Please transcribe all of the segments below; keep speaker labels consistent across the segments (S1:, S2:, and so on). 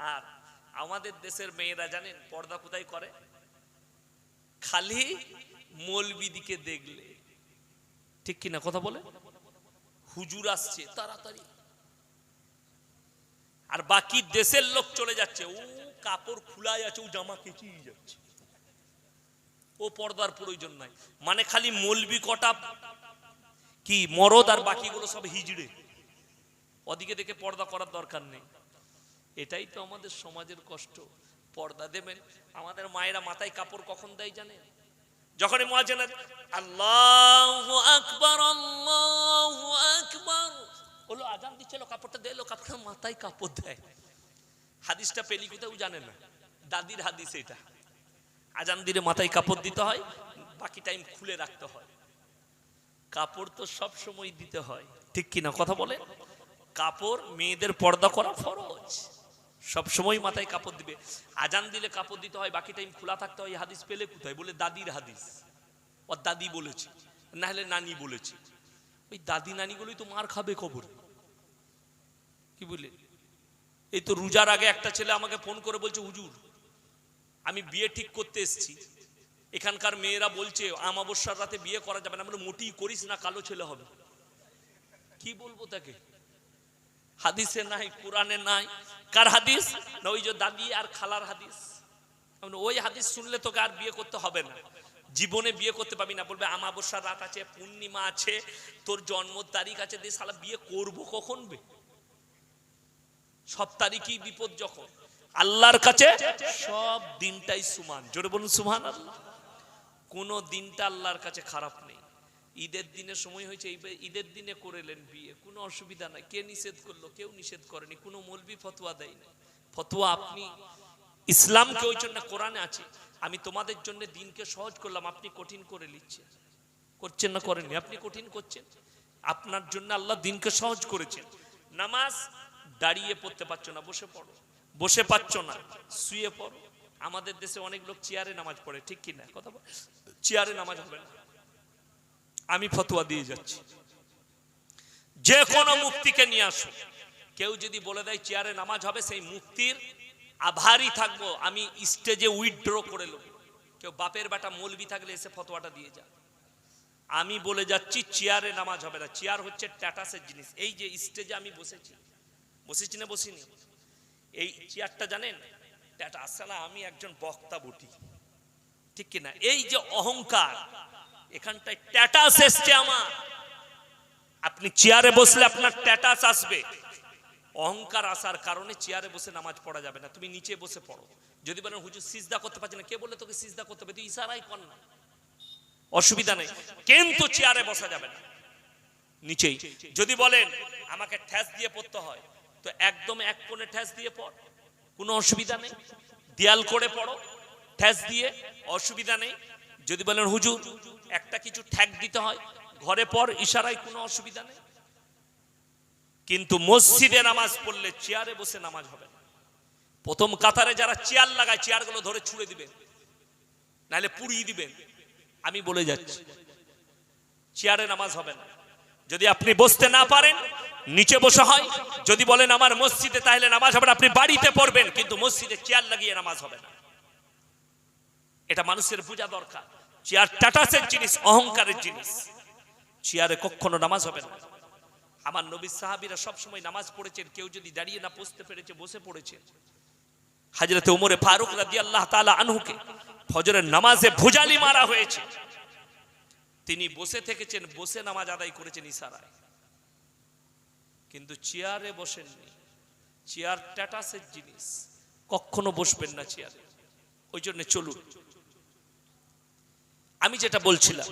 S1: আর আমাদের দেশের মেয়েরা জানেন পর্দা কোথায় করে? খালি মলবিদিকে দেখলে। ঠিক কিনা কথা বলে? হুজুর আসছে, তাড়াতাড়ি। আর বাকি দেশের লোক চলে যাচ্ছে, ও কাপড় খুলাই আছে, ও জামা কেচিয়ে যাচ্ছে। ও পর্দার প্রয়োজন নাই। মানে খালি মলবি কটা কি মরদ আর বাকিগুলো সব হিজড়ে। ওদিকে দেখে পর্দা করার দরকার নেই। এটাই তো আমাদের সমাজের কষ্ট। পর্দা দেবেন। আমাদের মায়েরা মাথায় কাপড় কখন দেয় জানেন? যখনই মহাজেন আল্লাহ আকবর আল্লাহ আকবর বলো আজান দিচ্ছিল কাপড়টা দিলো কাপড়টা মাথায় কাপড় দেয়। হাদিসটা পেলি কোথাও জানে না। দাদির হাদিস এটা। আজান দিলে মাথায় কাপড় দিতে হয়, বাকি টাইম খুলে রাখতে হয়। কাপড় তো সব সময় দিতে হয়। ঠিক কিনা কথা বলে কাপড় মেয়েদের পর্দা করা ফরজ। সব সময় মাথায় কাপড় দিবে। আজান দিলে কাপড় দিতে হয়, বাকি টাইম খোলা থাকতে হয় হাদিস পেলে কোথায়? বলে দাদির হাদিস। ওর দাদি বলেছে না হলে নানি বলেছে। ওই দাদি নানিগুলোই তো মার খাবে খবর। কি বলে? এই তো রোজার আগে একটা ছেলে আমাকে ফোন করে বলছে, হুজুর, আমি বিয়ে ঠিক করতে এসেছি। এখানকার মেয়েরা বলছে আমাবস্যার রাতে বিয়ে করা যাবে না। আমরা মোটি করিস না, কালো ছেলে হবে। কি বলব তাকে? হাদিসে নাই, কোরআনে নাই। কার হাদিস? না, ওই যে দাদি আর খালার হাদিস। ওই হাদিস শুনলে তোকে আর বিয়ে করতে হবে না। জীবনে বিয়ে করতে পাবি না। বলবে, আমাবস্যার রাত আছে, পূর্ণিমা আছে, তোর জন্ম তারিখ আছে দিয়ে সালা বিয়ে করব কখন বে? সব তারিখই বিপদ যখন। আল্লাহর কাছে সব দিনটাই সুমান। জোরে বলুন সুমান আল্লাহ কোনো দিনটা আল্লাহর কাছে খারাপ নেই ঈদের দিনে সময় হয়েছে ঈদের দিনে করেলেন বিয়ে। কোনো অসুবিধা নাই। কে নিষেধ করল? কেউ নিষেধ করেনি। কোনো মলবি ফতোয়া দেয়নি ফতোয়া আপনি ইসলামকে ওই জন্য কোরআনে আছে, আমি তোমাদের জন্য দিনকে সহজ করলাম, আপনি কঠিন করে নিচ্ছেন। করছেন না করেননি? আপনি কঠিন করছেন। আপনার জন্য আল্লাহ দিনকে সহজ করেছেন। নামাজ দাঁড়িয়ে পড়তে পারছ না, বসে পড়ো। বসে পাচ্ছ না, শুয়ে পড়ো। আমাদের দেশে অনেক লোক চেয়ারে নামাজ পড়ে, ঠিক কি না কথা চেয়ারে নামাজ হবে না। আমি ফতোয়া দিয়ে যাচ্ছি। যে কোনো মুক্তিকে নিয়ে আসো। কেউ যদি বলে দেয়, চেয়ারে নামাজ হবে, সেই মুক্তির আভারই থাকব। আমি স্টেজে উইথড্র করে নেব। কেউ বাপের বেটা মলবি থাকলে এসে ফতোয়াটা দিয়ে যা। আমি বলে যাচ্ছি, চেয়ারে নামাজ হবে না। চেয়ার হচ্ছে ট্যাটাসের জিনিস। এই যে স্টেজে আমি বসেছি। বসেছি না বসিনি? এই চেয়ারটা জানেন? ট্যাটাস সালা আমি একজন বক্তা বটি। ঠিক কিনা? এই যে অহংকার এখানটায় ট্যাটাস এসছে আমার। আপনি চেয়ারে বসলে আপনার ট্যাটাস আসবে। অহংকার আসার কারণে চেয়ারে বসে নামাজ পড়া যাবে না। তুমি নিচে বসে পড়ো। যদি বলেন, হুজুর, সিজদা করতে পারছি না। কে বলে তোকে সিজদা করতে হবে? তুই ইশারাই কর না। অসুবিধা নেই। কিন্তু চেয়ারে বসা যাবে না। নিচেই। যদি বলেন, আমাকে ঠ্যাস দিয়ে পড়তে হয়, তো একদম এক কোণে ঠ্যাস দিয়ে পড়। কোনো অসুবিধা নেই। দেয়াল করে পড়ো। ঠ্যাস দিয়ে। অসুবিধা নেই। যদি বলেন, হুজুর, একটা কিছু ঠ্যাক দিতে হয়, ঘরে পর ইশারায় কোনো অসুবিধা নেই? কিন্তু মসজিদে নামাজ পড়লে চেয়ারে বসে নামাজ হবে না। প্রথম কাতারে যারা চেয়ার লাগায়, চেয়ারগুলো ধরে ছুঁড়ে দিবেন, নাহলে পুড়িয়ে দিবেন। আমি বলে যাচ্ছি, চেয়ারে নামাজ হবে না। যদি আপনি বসতে না পারেন, নিচে বসে হয়। যদি বলেন, আমার মসজিদে, তাহলে নামাজ হবে না। আপনি বাড়িতে পড়বেন, কিন্তু মসজিদে চেয়ার লাগিয়ে নামাজ হবে না। এটা মানুষের বোঝা দরকার। চেয়ার টাটাসের জিনিস, অহংকারের জিনিস। চেয়ারে কখনো নামাজ হবে না। আমার নবী সাহাবিরা সবসময় নামাজ পড়েছেন, কেউ যদি দাঁড়িয়ে না বসতে পেরেছে, বসে পড়েছে। হাজরতে উমরে ফারুক রাদি আল্লাহ তালা আনহুকে ফজরের নামাজে ভুজালি মারা হয়েছে। তিনি বসে থেকেছেন, বসে নামাজ আদায় করেছেন ইশারায়। কিন্তু চেয়ারে বসেননি। চেয়ার ট্যাটাসের জিনিস, কখনো বসবেন না চেয়ারে ওই জন্য চলুন। আমি যেটা বলছিলাম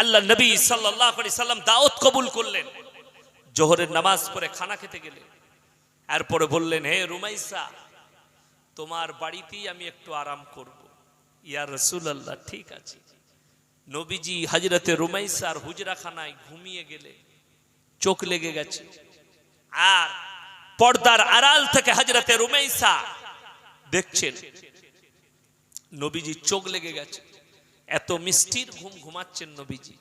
S1: আল্লাহ নবী সাল্লাহ সাল্লাম দাওয়াত কবুল করলেন। জোহরের নামাজ পরে খানা খেতে গেলেন। এরপরে বললেন, হে রুমাইসা, তোমার বাড়িতেই আমি একটু আরাম করব। ইয়া রসুল আল্লাহ ঠিক আছে। নবীজি হাজরতে রুমাইসার হুজরাখানায় ঘুমিয়ে গেলে, চোখ লেগে গেছে। আর পর্দার আড়াল থেকে হাজরতে রুমাইসা দেখছেন নবীজি চোখ লেগে গেছে। এত মিষ্টির ঘুম ঘুমাচ্ছেন নবীজি।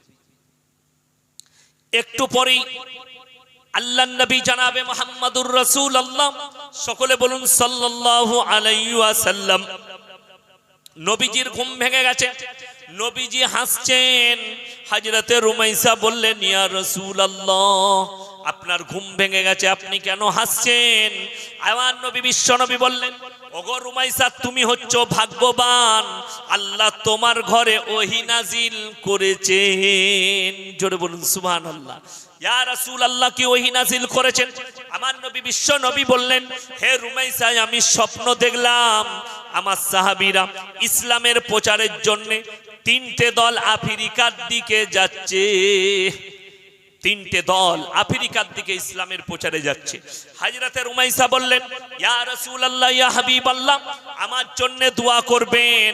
S1: একটু পরেই আল্লাহ নবী জানাবে মোহাম্মদুর রসুল আল্লাহ সকলে বলুন সাল্লাল্লাহু আলাইহি ওয়াসাল্লাম। নবীজির ঘুম ভেঙে গেছে। নবীজি হাসছেন। হাজরতে রুমাইসা বললেন, ইয়া রসুল আপনার ঘুম ভেঙে গেছে, আপনি কেন হাসছেন? আমার নবী, বিশ্ব নবী বললেন, ওগো রুমাইসা, তুমি হচ্ছ ভাগ্যবান। আল্লাহ তোমার ঘরে ওহি নাজিল করেছেন। জোরে বলুন সুবহান আল্লাহ ইয়া আল্লাহ কি ওহিনাজিল করেছেন? বললেন, হে আমি স্বপ্ন দেখলাম। আমার সাহাবীরা ইসলামের প্রচারের জন্য তিনটে দল আফ্রিকার দিকে যাচ্ছে। তিনটে দল আফ্রিকার দিকে ইসলামের প্রচারে যাচ্ছে। হাজরাতে রুমাইসা বললেন, ইয়া রাসূলুল্লাহ, ইয়া হাবিবাল্লাহ, আমার জন্য দোয়া করবেন।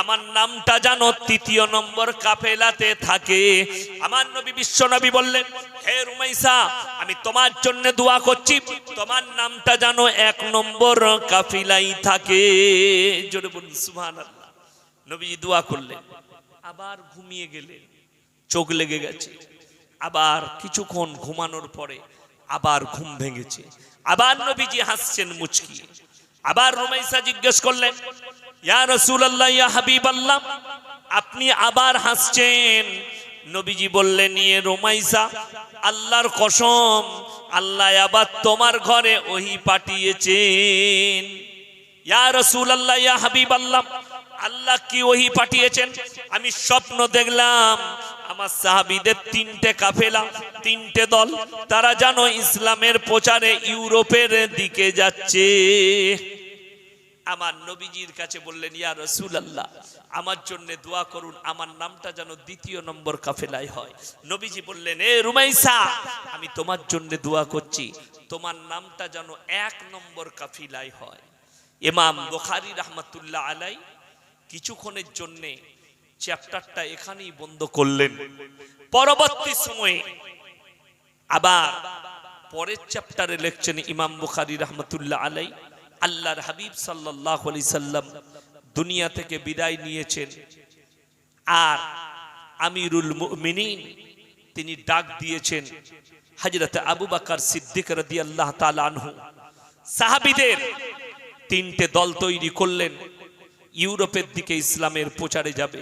S1: আমার নামটা জানো তৃতীয় নম্বর কাফেলাতে থাকে। আমার নবী বিশ্ব নবী বললেন, হে রুমাইসা, আমি তোমার জন্য দোয়া করছি। তোমার নামটা জানো এক নম্বর কাফিলাই থাকে। জোরে বলুন, সুবহানাল্লাহ। নবীজি দোয়া করলেন। আবার ঘুমিয়ে গেলেন, চোখ লেগে গেছে। আবার কিছুক্ষণ ঘুমানোর পরে আবার ঘুম ভেঙেছে। আবার নবীজি হাসছেন মুচকি। আবার রুমাইসা জিজ্ঞেস করলেন, ইয়া রাসূলুল্লাহ, ইয়া হাবিবাল্লাহ, আপনি আবার হাসছেন? নবীজি বললেন ইয়ে রুমাইসা, আল্লাহর কসম, আল্লাহ আবার তোমার ঘরে ওহি পাঠিয়েছেন। ইয়া রাসূলুল্লাহ, ইয়া হাবিবাল্লাহ আল্লাহ কি ওহি পাঠিয়েছেন? আমি স্বপ্ন দেখলাম, আমার সাহাবীদের তিনটে কাফেলা, তিনটে দল, তারা জানো ইসলামের প্রচারে ইউরোপের দিকে যাচ্ছে। আমার নবীজির কাছে বললেন, ইয়া রাসূলুল্লাহ, আমার জন্য দোয়া করুন, আমার নামটা যেন দ্বিতীয় নম্বর কাফেলায় হয়। নবীজি বললেন, এ রুমাইসা, আমি তোমার জন্য দোয়া করছি, তোমার নামটা যেন এক নম্বর কাফিলায় হয়। ইমাম বুখারী রাহমাতুল্লাহ আলাই কিছুক্ষণের জন্যে চ্যাপ্টারটা এখানেই বন্ধ করলেন। পরবর্তী সময়ে আবার পরের চ্যাপ্টারে লিখছেন ইমাম বুখারী রহমতুল্লাহ আলাই আল্লাহর হাবিব সাল্লাহ আলি সাল্লাম দুনিয়া থেকে বিদায় নিয়েছেন। আর আমিরুল মুমিনিন তিনি ডাক দিয়েছেন হজরত আবু বাকার সিদ্দিক রদি আল্লাহ আনহু। সাহাবিদের তিনটে দল তৈরি করলেন। ইউরোপের দিকে ইসলামের প্রচারে যাবে।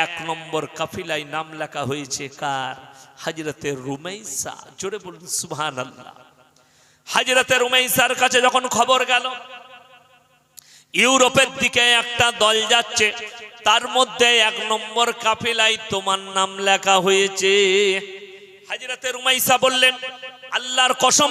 S1: এক নম্বর কাফিলায় নাম লেখা হয়েছে কার? হাজরতে রুমাইসা। জোরে বলুন সুবহান আল্লাহ হাজরতে রুমাইসার কাছে যখন খবর গেল, ইউরোপের দিকে একটা দল যাচ্ছে, তার মধ্যে এক নম্বর কাফিলায় তোমার নাম লেখা হয়েছে হাজরতে রুমাইসা বললেন, আল্লাহর কসম,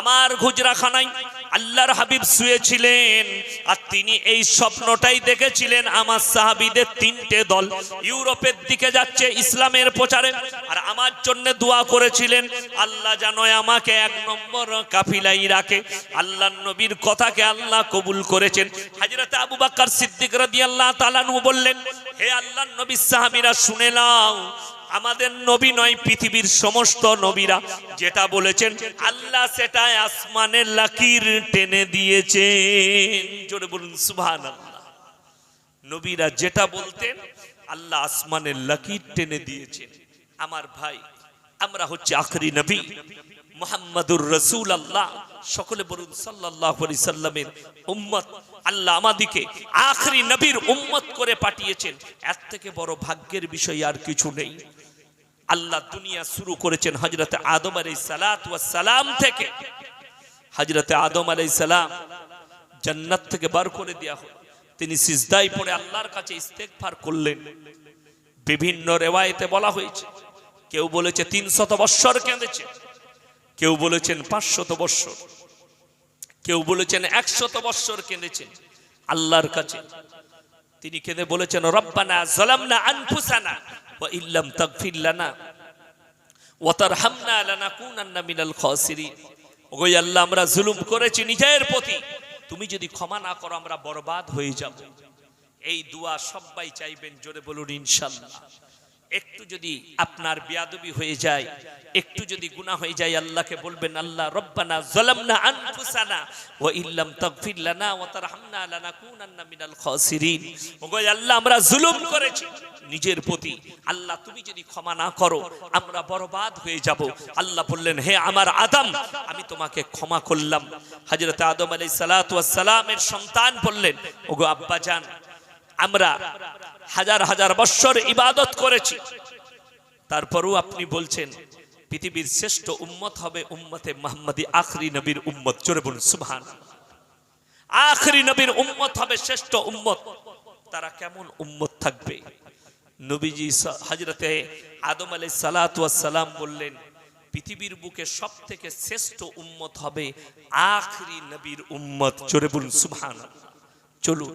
S1: আমার গুজরাখানায় আল্লাহর হাবিব শুয়েছিলেন আর তিনি এই স্বপ্নটাই দেখেছিলেন আমার সাহাবিদের তিনটে দল। ইউরোপের দিকে যাচ্ছে, ইসলামের প্রচারে। আর আমার জন্য দোয়া করেছিলেন, আল্লাহ যেন আমাকে এক নম্বর কাফিলাই রাখে। আল্লাহ নবীর কথাকে আল্লাহ কবুল করেছেন। হাজরতে আবু বাক্কার সিদ্দিক রাদিয়াল্লাহু তাআলা বললেন, হে আল্লাহ নবী সাহাবীরা, শুনে নাও আমাদের নবী নয়, পৃথিবীর সমস্ত নবীরা যেটা বলেছেন, আল্লাহ সেটা আসমানের লাকির টেনে দিয়েছেন। জোরে বলুন সুবহান আল্লাহ নবীরা যেটা বলতেন, আল্লাহ আসমানের লাকির টেনে দিয়েছেন। আমার ভাই, আমরা হচ্ছে আখরি নবী, মোহাম্মদুর রসুল আল্লাহ সকলে বলুন সাল্লাহ সাল্লামের উম্মত। আল্লাহ আমাদিকে আখরি নবীর উম্মত করে পাঠিয়েছেন। এর থেকে বড় ভাগ্যের বিষয় আর কিছু নেই। আল্লাহ দুনিয়া শুরু করেছেন হজরতে আদম আলাই সালাম থেকে। হজরতে আদম আলাই সালাম জান্নাত থেকে বার করে দেওয়া হল। তিনি সিজদাই পড়ে আল্লাহর কাছে ইস্তেকফার করলেন। বিভিন্ন রেওয়ায়েতে বলা হয়েছে, কেউ বলেছে তিন শত বৎসর কেঁদেছে, কেউ বলেছেন পাঁচশত বৎসর, কেউ বলেছেন একশত বৎসর কেঁদেছেন আল্লাহর কাছে তিনি কেঁদে বলেছেন, রব্বানা জলামনা আনফুসানা ওয়া ইল্লাম তাগফির লানা ওয়া তারহামনা লানাকুনান্না মিনাল খাসিরিন। ওগো আল্লাহ, আমরা জুলুম করেছি নিজের প্রতি। তুমি যদি ক্ষমা না করো, আমরা বরবাদ হয়ে যাব। এই দোয়া সবাই চাইবেন, জোরে বলুন ইনশাআল্লাহ একটু যদি আপনার বিয়াদবি হয়ে যায়, একটু যদি গুনাহ হয়ে যায়, আল্লাহকে বলবেন, আল্লাহ, রব্বানা যালামনা আনফুসানা ওয়া ইল্লাম তাগফির লানা ওয়া তারহামনা লানাকুনান্না মিনাল খাসিরিন। ওগো, আল্লাহ, আমরা জুলুম করেছি। নিজের প্রতি, আল্লাহ, তুমি যদি ক্ষমা না করো, আমরা বরবাদ হয়ে যাব। আল্লাহ বললেন, হে আমার আদম, আমি তোমাকে ক্ষমা করলাম। হযরত আদম আলাইহিস সালাতু ওয়াস সালামের সন্তান বললেন, ওগো, আব্বা জান আমরা হাজার হাজার বৎসর ইবাদত করেছি। তারপরও আপনি বলছেন, পৃথিবীর শ্রেষ্ঠ উম্মত হবে উম্মতে মোহাম্মদী, আখরি নবীর উম্মত। জোরে বলুন সুবহান আখরি নবীর উম্মত হবে শ্রেষ্ঠ উম্মত। তারা কেমন উম্মত থাকবে? নবীজি হজরতে আদম আলাই সালাম বললেন, পৃথিবীর বুকে সব থেকে শ্রেষ্ঠ উম্মত হবে আখরি নবীর উম্মত। জোরে বলুন সুবহান চলুন।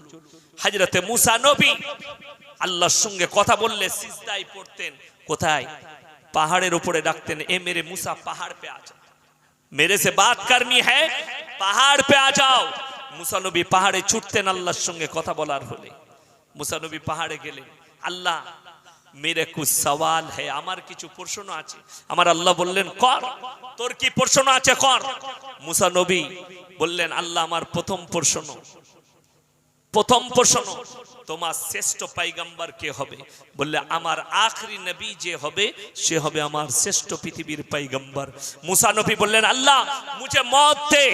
S1: হাজরতে মুসা নবী আল্লাহর সঙ্গে কথা বললে সিজদাই পড়তেন। কোথায়? পাহাড়ের উপরে ডাকতেন, এ মেরে মুসা, পাহাড় পে আজ মেরে সে বাত করনি হ্যাঁ পাহাড় পে আ যাও। মুসানবী পাহাড়ে ছুটতেন আল্লাহর সঙ্গে কথা বলার হলে। মুসানবী পাহাড়ে গেলেন, আল্লাহ, মেরে কুছ সওয়াল হ্যাঁ আমার কিছু প্রশ্ন আছে। আমার আল্লাহ বললেন, কর, তোর কি প্রশ্ন আছে, কর। মুসানবী বললেন, আল্লাহ, আমার প্রথম প্রশ্ন প্রথম প্রশ্ন তোমার শ্রেষ্ঠ পাইগাম্বার কে হবে বললে আমার আখরি নবী যে হবে সে হবে আমার শ্রেষ্ঠ পৃথিবীর পাইগাম্বার মুসা নবী বললেন আল্লাহ মুঝে মত দে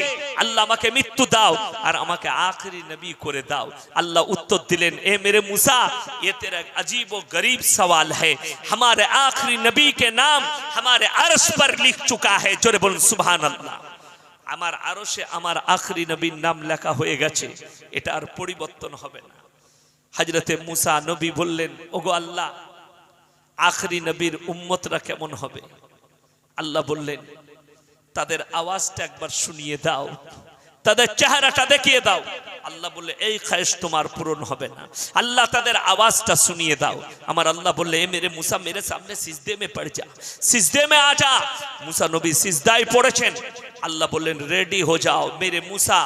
S1: আল্লাহ আমাকে মৃত্যু দাও আর আমাকে আখরি নবী করে দাও আল্লাহ উত্তর দিলেন এ মেরে মুসা ये तेरा अजीब व गरीब सवाल है हमारे आखिरी नबी के नाम हमारे अर्श पर लिख चुका है जोरे बोल सुभान अल्लाह আমার আরও সে আমার আখরি নবীর নাম লেখা হয়ে গেছে। এটা আর পরিবর্তন হবে না। হাজরতে মুসা নবী বললেন, ওগো আল্লাহ, আখরি নবীর উম্মতরা কেমন হবে? আল্লাহ বললেন, তাদের আওয়াজটা একবার শুনিয়ে দাও। তাদের চেহারাটা দেখিয়ে দাও আল্লাহ বললে এই খায়েশ তোমার পূরণ হবে না আল্লাহ তাদের আওয়াজটা শুনিয়ে দাও আমার আল্লাহ বললে এ মেরে মুসা মেরে সামনে সিজদে মে পড় যা সিজদে মে আ যা মুসা নবী সিজদায় পড়েছেন अल्लाह बोले रेडी हो जाओ मेरे मूसा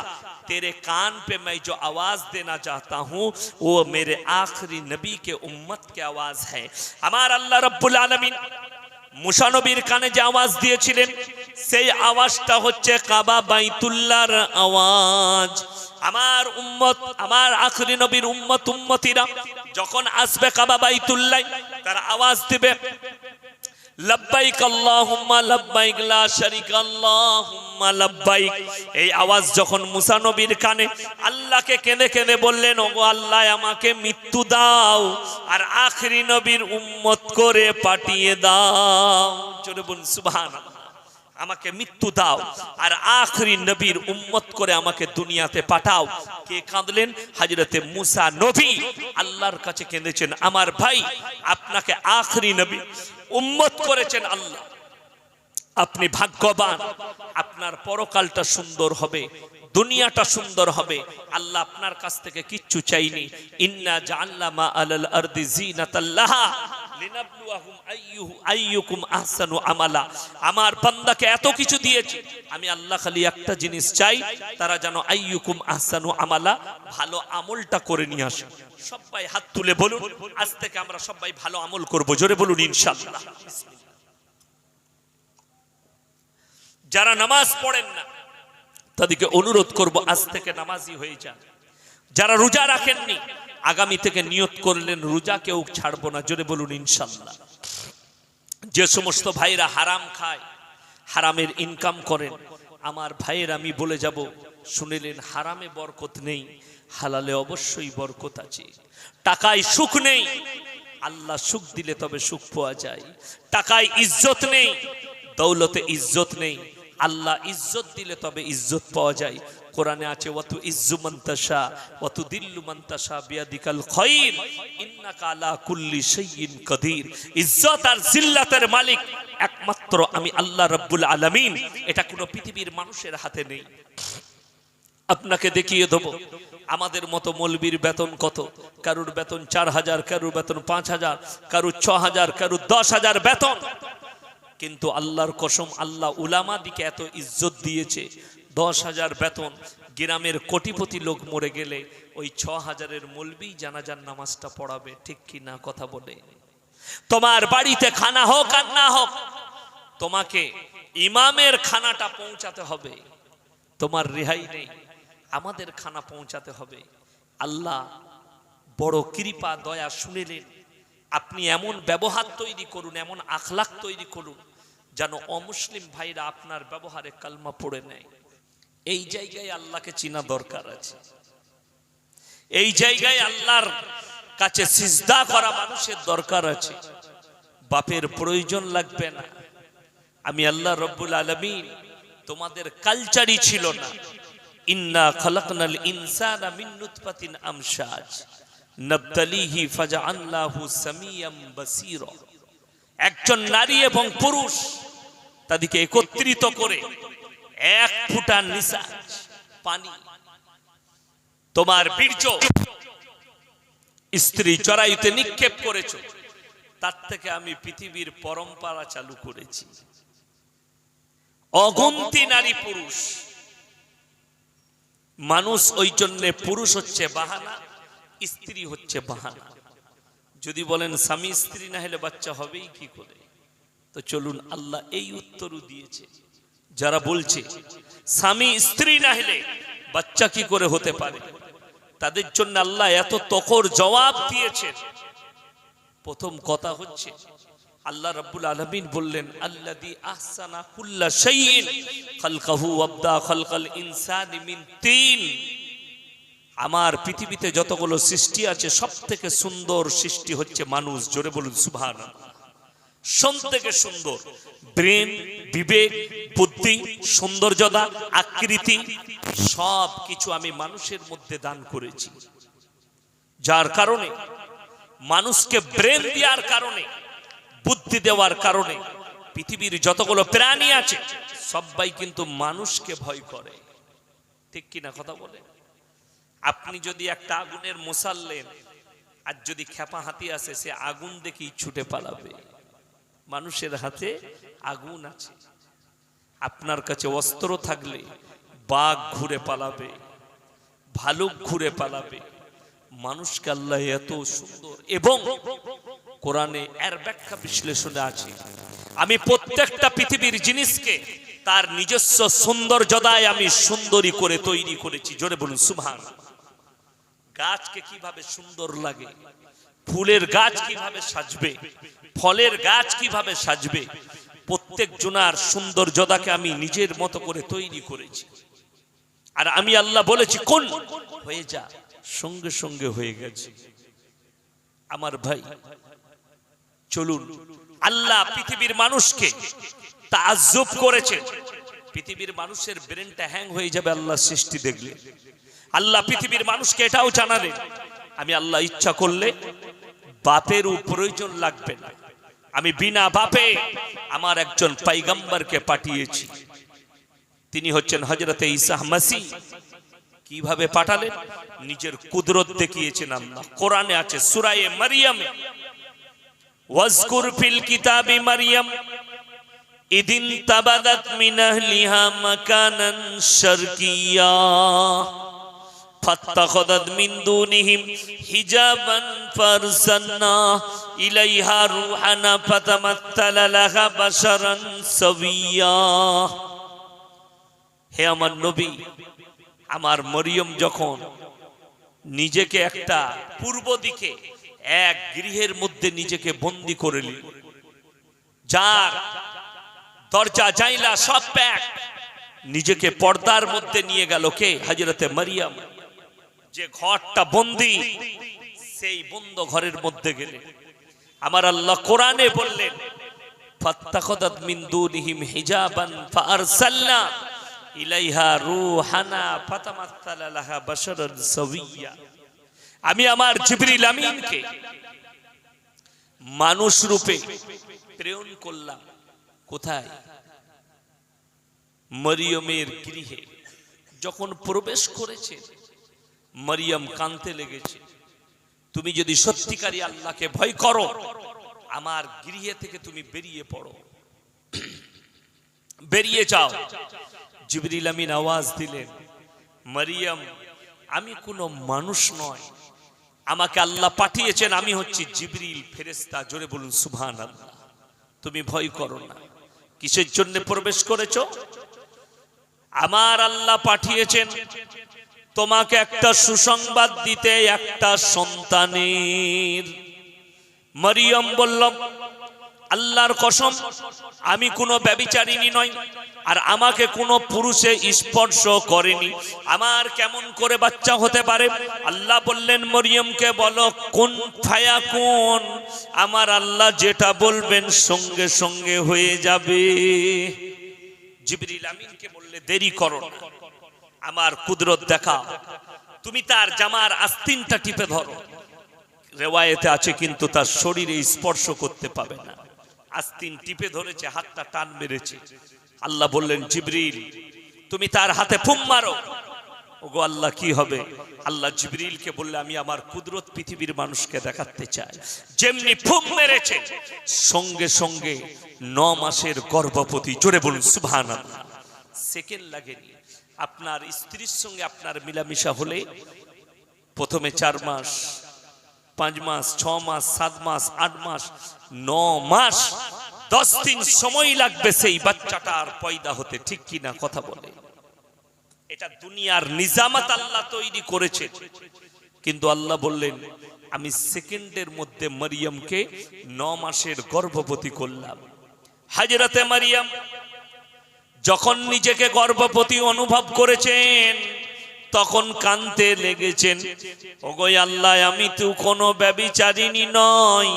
S1: तेरे कान पे मैं जो आवाज देना चाहता हूँ वो मेरे आखिरी नबी के उम्मत की आवाज है हमारा अल्लाह रब्बुल आलमीन মুসা নবীর কানে যে আওয়াজ দিয়েছিলেন, সেই আওয়াজটা হচ্ছে কাবা বাইতুল্লার আওয়াজ। আমার উম্মত, আমার আখরি নবীর উম্মত, উম্মতিরা যখন আসবে কাবা বাইতুল্লাই তারা আওয়াজ দিবে, লব্বাইক আল্লাহুম্মা, লব্বাইক লা শারিকা, আল্লাহুম্মা। এই আওয়াজ যখন মুসা নবীর কানে আল্লাহকে কেঁদে কেঁদে বললেন, ওগো আল্লাহ, আমাকে মৃত্যু দাও আর আখরি নবীর উম্মত করে পাঠিয়ে দাও। জোরে বলুন, সুবহানাল্লাহ। আমাকে মৃত্যু দাও আর আখরি নবীর উম্মত করে আমাকে দুনিয়াতে পাঠাও। কে কাঁদলেন? হাজরতে মুসা নবী। আল্লাহর কাছে কেঁদেছেন, আমার ভাই, আপনাকে আখরি নবী উম্মত করেছেন আল্লাহ। আপনি ভাগ্যবান। আপনার পরকালটা সুন্দর হবে, দুনিয়াটা সুন্দর হবে। আল্লাহ আপনার কাছ থেকে কিচ্ছু চাইনি। ইন্না জাআল্লা মা আলাল আরদি জিনাতাল্লাহা আমালা। আমার বান্দাকে এত কিছু দিয়েছি। আমি আল্লাহ খালি একটা জিনিস চাই, তারা যেন আইয়ুকুম আহসানু আমালা, ভালো আমলটা করে নিয়ে আসে। সবাই হাত তুলে বলুন, আজ থেকে আমরা সবাই ভালো আমল করব। জোরে বলুন ইনশাআল্লাহ। যারা নামাজ পড়েন না, তাদেরকে অনুরোধ করব আজ থেকে নামাজি হয়ে যান। যারা রোজা রাখেননি, আগামী থেকে নিয়ত করলেন রোজা কেউ ছাড়বো না, জোরে বলুন ইনশাল্লাহ যে সমস্ত ভাইরা হারাম খায়, হারামের ইনকাম করেন, আমার ভাইয়ের আমি বলে যাব, শুনিলেন হারামে বরকত নেই, হালালে অবশ্যই বরকত আছে। টাকায় সুখ নেই, আল্লাহ সুখ দিলে তবে সুখ পাওয়া যায়। টাকায় ইজ্জত নেই, দৌলতে ইজ্জত নেই আল্লাহ ইজ্জত দিলে তবে ইজ্জত পাওয়া যায়। কোরআনে আছে, ওয়াতু ইজ্জু মান্তাসা ওয়াতু দিল্লু মান্তাসা বিয়াদিকাল খায়র ইন্নাকা আলা কুল্লি শাইইন কাদির। ইজ্জত আর জিল্লাতের মালিক একমাত্র আমি আল্লাহ রাব্বুল আলামিন। এটা কোনো পৃথিবীর মানুষের হাতে নেই। আপনাকে দেখিয়ে দেবো, আমাদের মতো মলবির বেতন কত? কারুর বেতন চার হাজার, কারুর বেতন পাঁচ হাজার, কারুর ছ হাজার, কারুর দশ হাজার বেতন। কিন্তু আল্লাহর কসম আল্লাহ উলামা দিকে এত ইজ্জত দিয়েছে। দশ হাজার বেতন, গ্রামের কোটিপতি লোক মরে গেলে ওই ছ হাজারের মলবি জানাজার নামাজটা পড়াবে, ঠিক কি না কথা বলে? তোমার বাড়িতে খানা হোক আর না হোক, তোমাকে ইমামের খানাটা পৌঁছাতে হবে। তোমার রেহাই নেই, আমাদের খানা পৌঁছাতে হবে। আল্লাহ বড় কৃপা, দয়া শুনেলেন। আপনি এমন ব্যবহার তৈরি করুন, এমন আখলাক তৈরি করুন যেন অমুসলিম ভাইরা আপনার ব্যবহারে কালমা পড়ে নেয়। এই জায়গায় আল্লাহকে চিনা দরকার আছে। এই জায়গায় আল্লাহর কাছে সিজদা করা মানুষের দরকার আছে। বাপের প্রয়োজন লাগবে না। আমি আল্লাহ রব্বুল আলমিন তোমাদের কালচারই ছিল না। ইন্না খালাকনাল ইনসানা মিন আমশাজ। নাবতালিহি ফাজআলনাহু সামিয়াম বাসীরা। একজন নারী এবং পুরুষ তাদেরকে একত্রিত করে এক ফুটা নিসাজ পানি। তোমার বীর্য স্ত্রী চড়াইতে নিক্ষেপ করেছ, তার থেকে আমি পৃথিবীর পরম্পরা চালু করেছি। অগন্তি নারী পুরুষ, মানুষ ওই জন্যে পুরুষ হচ্ছে বাহানা, স্ত্রী হচ্ছে বাহানা। যদি বলেন, স্বামী স্ত্রী না হলে বাচ্চা হবেই কি করে? তো চলুন, আল্লাহ এই উত্তরও দিয়েছে। যারা বলছে, স্বামী স্ত্রী না হলে বাচ্চা কি করে হতে পারে? তাদের জন্য আল্লাহ এত তকর জবাব দিয়েছেন প্রথম কথা হচ্ছে, আল্লাহ রাব্বুল আলামিন বললেন, আল্লাযী আহসানা কুল্লা শাইইন খালকাহু ওয়াবদা খালকাল ইনসানি মিন তিন। আমার পৃথিবীতে যতগুলো সৃষ্টি আছে সব থেকে সুন্দর সৃষ্টি হচ্ছে মানুষ। জোরে বলুন সুভান সব থেকে সুন্দর। ব্রেন, বিবেক, বুদ্ধি, সৌন্দর্যতা, আকৃতি সব কিছু আমি মানুষের মধ্যে দান করেছি। যার কারণে, মানুষকে ব্রেন দেওয়ার কারণে, বুদ্ধি দেওয়ার কারণে, পৃথিবীর যতগুলো প্রাণী আছে, সবাই কিন্তু মানুষকে ভয় করে। ঠিক কিনা কথা বলে আপনি যদি একটা আগুনের মশাললেন আর যদি খেপা হাতি আসে সে আগুন দেখেই ছুটে পালাবে। মানুষের হাতে আগুন আছে। আপনার কাছে অস্ত্র থাকলে বাঘ ঘুরে পালাবে, ভালুক ঘুরে পালাবে। মানুষকে আল্লাহ এত সুন্দর। এবং কোরআনে এর ব্যাখ্যা বিশ্লেষণে আছে, আমি প্রত্যেকটা পৃথিবীর জিনিসকে তার নিজস্ব সৌন্দর্যদায় আমি সুন্দরী করে তৈরি করেছি। জোরে বলুন সুভান গাছকে কীভাবে সুন্দর লাগে? ফুলের গাছ কীভাবে সাজবে? ফলের গাছ কীভাবে সাজবে? প্রত্যেক জনার সৌন্দর্যতাকে আমি নিজের মতো করে তৈরি করেছি। আর আমি আল্লাহ বলেছি, কোন? হয়ে যা, সঙ্গে সঙ্গে হয়ে গেছে। আমার ভাই, চলুন, আল্লাহ পৃথিবীর মানুষকে তাজ্জব করেছে। পৃথিবীর মানুষের ব্রেনটা হ্যাং হয়ে যাবে, আল্লাহ সৃষ্টি দেখলে। আল্লাহ পৃথিবীর মানুষকে এটাও জানালেন আমি আল্লাহ ইচ্ছা করলে বাপেরও প্রয়োজন লাগবে না। আমি বিনা বাপে আমার একজন পাইগাম্বারকে পাঠিয়েছি। তিনি হচ্ছেন হজরতে ইসাহ মাসি। কীভাবে পাঠালেন? নিজের কুদরত দেখিয়েছেন আল্লাহ। কোরআনে আছে সুরায়ে মারিয়ামে, ওয়াজকুর ফিল কিতাবি মারিয়াম, ইদিন তাবাদাত মিন আহলিহা মাকানান শারকিয়া। فاتخذت من دونهم حجابا فارسلنا إليها روحنا فتمثل لها بشرا سويا হে আমার নবী আমার মরিয়ম যখন নিজেকে একটা পূর্ব দিকে এক গৃহের মধ্যে নিজেকে বন্দি করে নিল যার দরজা জাইলা সব প্যাক নিজেকে পর্দার মধ্যে নিয়ে গেল কে হাজরতে মারিয়াম যে ঘরটা বন্দি, সেই বন্ধ ঘরের মধ্যে গেলে। আমার আল্লাহ কোরআনে বললেন আমি আমার জিবরিল আমিনকে মানুষ রূপে প্রেরণ করলাম। কোথায়? মরিয়মের গৃহে। যখন প্রবেশ করেছে মরিয়ম কানতে লেগেছে। তুমি যদি সত্যিকারী আল্লাহকে ভয় করো, আমার গৃহে থেকে তুমি বেরিয়ে পড়ো। বেরিয়ে যাও। জিবরিল আমিন আওয়াজ দিলেন, মরিয়ম, আমি কোনো মানুষ নয়। আমাকে আল্লাহ পাঠিয়েছেন, আমি হচ্ছি জিবরিল ফেরেস্তা জোরে বলুন সুবহান আল্লাহ তুমি ভয় করো না। কিসের জন্য প্রবেশ করেছ? আমার আল্লাহ পাঠিয়েছেন তোমাকে একটা সুসংবাদ দিতে একটা সন্তানের। মরিয়ম বললাম আল্লাহর কসম, আমি কোনো ব্যবিচারিণী নই, আর আমাকে কোনো পুরুষে স্পর্শ করেনি। আমার কেমন করে বাচ্চা হতে পারে? আল্লাহ বললেন, মরিয়মকে বলো, কোন ফায়া কোন? আমার আল্লাহ যেটা বলবেন সঙ্গে সঙ্গে হয়ে যাবে। জিবরিল আমিনকে বললে, দেরি করো না। আমার কুদরত দেখা। তুমি তার জামার আস্তিনটা টিপে ধরো। রেওয়ায়েতে আছে কিন্তু তার শরীরে স্পর্শ করতে পাবে না। আস্তিন টিপে ধরেছে, হাতটা টান মেরেছে। আল্লাহ বললেন, জিবরিল, তুমি তার হাতে ফুম মারো। ওগো আল্লাহ, কি হবে? আল্লাহ জিবরিলকে বললে, আমি আমার কুদরত পৃথিবীর মানুষকে দেখাতে চাই। যেমনি ফুম মেরেছে, সঙ্গে সঙ্গে ন মাসের গর্ভবতী। জোরে বলুন সুবহান সেকেন্ড লাগেনি। আপনার স্ত্রীর সঙ্গে আপনার মিলামিশা হলে প্রথমে চার মাস, পাঁচ মাস, ছ মাস, সাত মাস, আট মাস, ন মাস, দশ দিন সময় লাগবে সেই বাচ্চাটার পয়দা হতে, ঠিক কিনা কথা বলে? এটা দুনিয়ার নিজামাত আল্লাহ তৈরি করেছে। কিন্তু আল্লাহ বললেন, আমি সেকেন্ডের মধ্যে মারিয়ামকে ন মাসের গর্ভবতী করলাম। হাজরতে মারিয়াম যখন নিজেকে গর্ভবতী অনুভব করেছেন, তখন কানতে লেগেছেন ওগোই আল্লাহ, আমি তো কোনো ব্যবিচারিণী নয়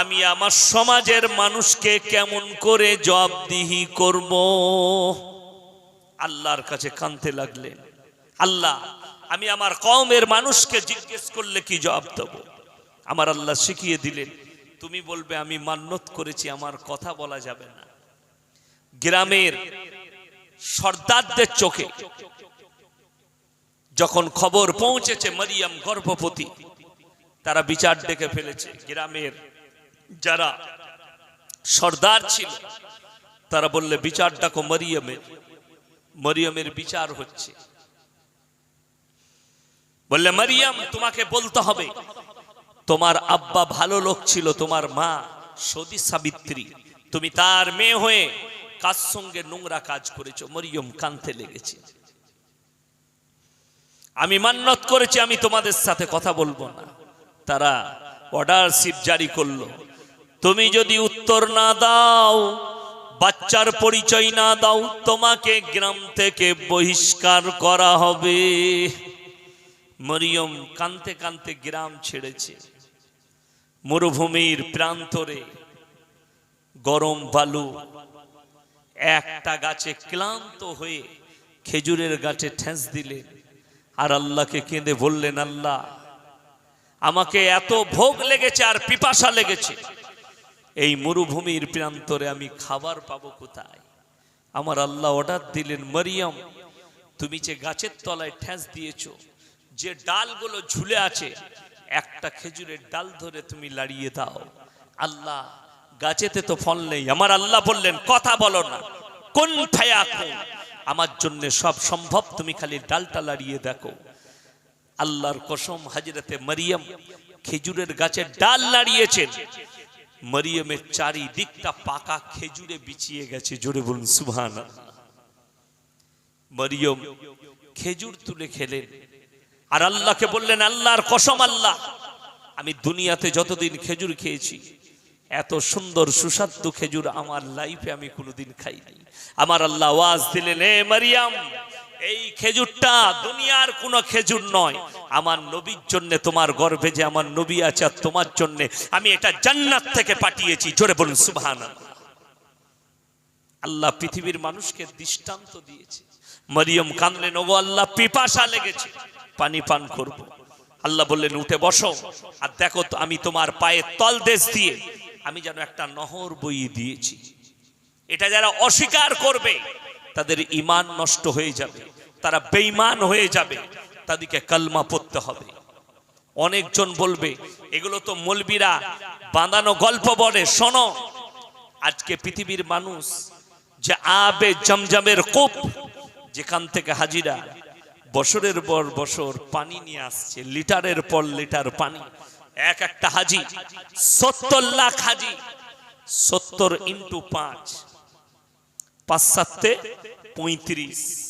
S1: আমি আমার সমাজের মানুষকে কেমন করে জবাবদিহি করব? আল্লাহর কাছে কানতে লাগলেন, আল্লাহ, আমি আমার কওমের মানুষকে জিজ্ঞেস করলে কি জবাব দেব? আমার আল্লাহ শিখিয়ে দিলেন, তুমি বলবে, আমি মান্যত করেছি, আমার কথা বলা যাবে না। গ্রামের সর্দারদের চোখে যখন খবর পৌঁছেছে মারিয়াম গর্ভবতী, তারা বিচার ডেকে ফেলেছে। গ্রামের যারা সর্দার ছিল, তারা বললে, বিচার ডাকো মরিয়মের। মরিয়মের বিচার হচ্ছে। বললে, মারিয়াম, তোমাকে বলতে হবে, তোমার আব্বা ভালো লোক ছিল, তোমার মা সতী সাবিত্রী। তুমি তার মেয়ে হয়ে কার সঙ্গে নোংরা কাজ করেছ? মরিয়ম কানতে লেগেছে। আমি মান্নত করেছি, আমি তোমাদের সাথে কথা বলব না। তারা অর্ডারশিপ জারি করল। তুমি যদি উত্তর না দাও, বাচ্চার পরিচয় না দাও, তোমাকে গ্রাম থেকে বহিষ্কার করা হবে। মরিয়ম কানতে কানতে গ্রাম ছেড়েছে। মরুভূমির প্রান্তরে গরম বালু একটা গাছে ক্লান্ত হয়ে খেজুরের গাছে ঠেস দিলেন আর আল্লাহকে কেঁদে বললেন, আল্লাহ, আমাকে এত ভোগ লেগেছে আর পিপাসা লেগেছে। এই মরুভূমির প্রান্তরে আমি খাবার পাবো কোথায়? আমার আল্লাহ অর্ডার দিলেন, মরিয়ম, তুমি যে গাছের তলায় ঠেস দিয়েছ, যে ডালগুলো ঝুলে আছে, একটা খেজুরের ডাল ধরে তুমি লাড়িয়ে দাও। আল্লাহ গাছেতে তো ফল নেই। আমার আল্লাহ বললেন, কথা বলো না। কোন আমার জন্য সব সম্ভব। তুমি খালি ডালটা লাড়িয়ে দেখো। আল্লাহর কসম হাজিরাতে মরিয়ম খেজুরের গাছে ডাল লাড়িয়েছেন। মরিয়মের চারিদিকটা পাকা খেজুরে বিছিয়ে গেছে। জোরে বলুন সুবহান মরিয়ম খেজুর তুলে খেলেন। আর আল্লাহকে বললেন, আল্লাহর কসম আল্লাহ, আমি দুনিয়াতে যতদিন খেজুর খেয়েছি এত সুন্দর সুস্বাদু খেজুর আমার লাইফে আমি কোনোদিন খাইনি। আমার আল্লাহ ওয়াজ দিলেন, এ মারিয়াম, এই খেজুরটা দুনিয়ার কোন খেজুর নয়। আমার নবীর জন্য, তোমার গর্ভে যে আমার নবী আছে আর তোমার জন্য, আমি এটা জান্নাত থেকে পাঠিয়েছি। জোরে বলুন সুবহান আল্লাহ পৃথিবীর মানুষকে দৃষ্টান্ত দিয়েছে। মরিয়ম কানলেন ওগো আল্লাহ, পিপাসা লেগেছে। পানি পান করব। আল্লাহ বললেন, উঠে বসো। আর দেখো আমি তোমার পায়ে তল দেশ দিয়ে আমি যেন একটা নহর বইয়ে দিয়েছি। এটা যারা অস্বীকার করবে, তাদের ইমান নষ্ট হয়ে যাবে, তারা বেইমান হয়ে যাবে, তাদেরকে কালমা পড়তে হবে। অনেকজন বলবে, এগুলো তো মলবিরা বাঁধানো গল্প বলে, শোনো। আজকে পৃথিবীর মানুষ যে আবে জমজমের কূপ, যেখান থেকে হাজিরা বছরের পর বছর পানি নিয়ে আসছে, লিটারের পর লিটার পানি। এক একটা হাজি সত্তর লাখ হাজি সত্তর ইন্টু পাঁচ পাঁচ সাতে পঁয়ত্রিশ।